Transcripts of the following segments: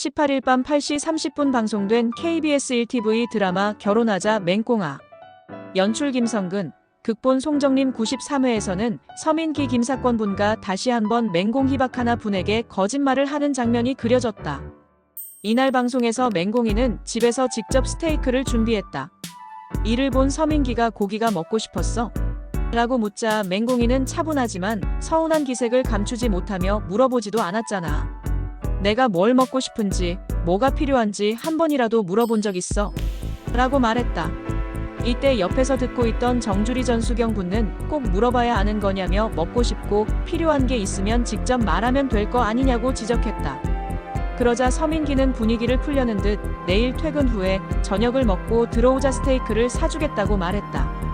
18일 밤 8시 30분 방송된 KBS 1TV 드라마 결혼하자 맹꽁아. 연출 김성근, 극본 송정림 93회에서는 서민기 김사건 분과 다시 한번 맹공 희박하나 분에게 거짓말을 하는 장면이 그려졌다. 이날 방송에서 맹공이는 집에서 직접 스테이크를 준비했다. 이를 본 서민기가 고기가 먹고 싶었어. 라고 묻자 맹공이는 차분하지만 서운한 기색을 감추지 못하며 물어보지도 않았잖아. 내가 뭘 먹고 싶은지, 뭐가 필요한지 한 번이라도 물어본 적 있어. 라고 말했다. 이때 옆에서 듣고 있던 정주리 전수경 군은 꼭 물어봐야 아는 거냐며 먹고 싶고 필요한 게 있으면 직접 말하면 될 거 아니냐고 지적했다. 그러자 서민기는 분위기를 풀려는 듯 내일 퇴근 후에 저녁을 먹고 들어오자 스테이크를 사주겠다고 말했다.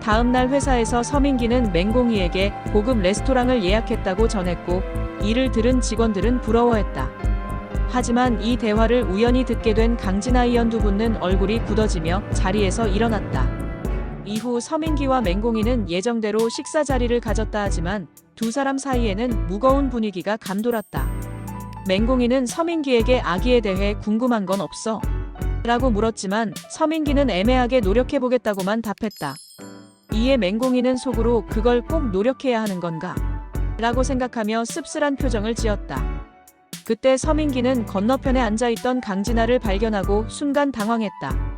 다음 날 회사에서 서민기는 맹공이에게 고급 레스토랑을 예약했다고 전했고 이를 들은 직원들은 부러워했다. 하지만 이 대화를 우연히 듣게 된 강진아 의원 두 분은 얼굴이 굳어지며 자리에서 일어났다. 이후 서민기와 맹공이는 예정대로 식사 자리를 가졌다 하지만 두 사람 사이에는 무거운 분위기가 감돌았다. 맹공이는 서민기에게 아기에 대해 궁금한 건 없어. 라고 물었지만 서민기는 애매하게 노력해보겠다고만 답했다. 이에 맹공이는 속으로 그걸 꼭 노력해야 하는 건가? 라고 생각하며 씁쓸한 표정을 지었다. 그때 서민기는 건너편에 앉아있던 강진아를 발견하고 순간 당황했다.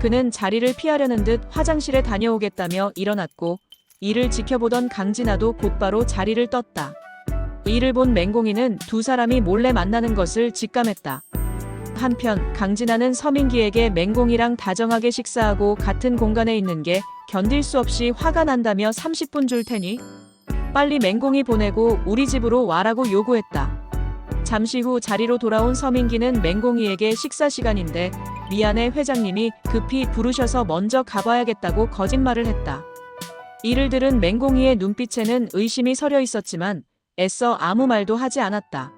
그는 자리를 피하려는 듯 화장실에 다녀오겠다며 일어났고 이를 지켜보던 강진아도 곧바로 자리를 떴다. 이를 본 맹공이는 두 사람이 몰래 만나는 것을 직감했다. 한편 강진아는 서민기에게 맹공이랑 다정하게 식사하고 같은 공간에 있는 게 견딜 수 없이 화가 난다며 30분 줄 테니 빨리 맹공이 보내고 우리 집으로 와라고 요구했다. 잠시 후 자리로 돌아온 서민기는 맹공이에게 식사 시간인데 미안해 회장님이 급히 부르셔서 먼저 가봐야겠다고 거짓말을 했다. 이를 들은 맹공이의 눈빛에는 의심이 서려 있었지만 애써 아무 말도 하지 않았다.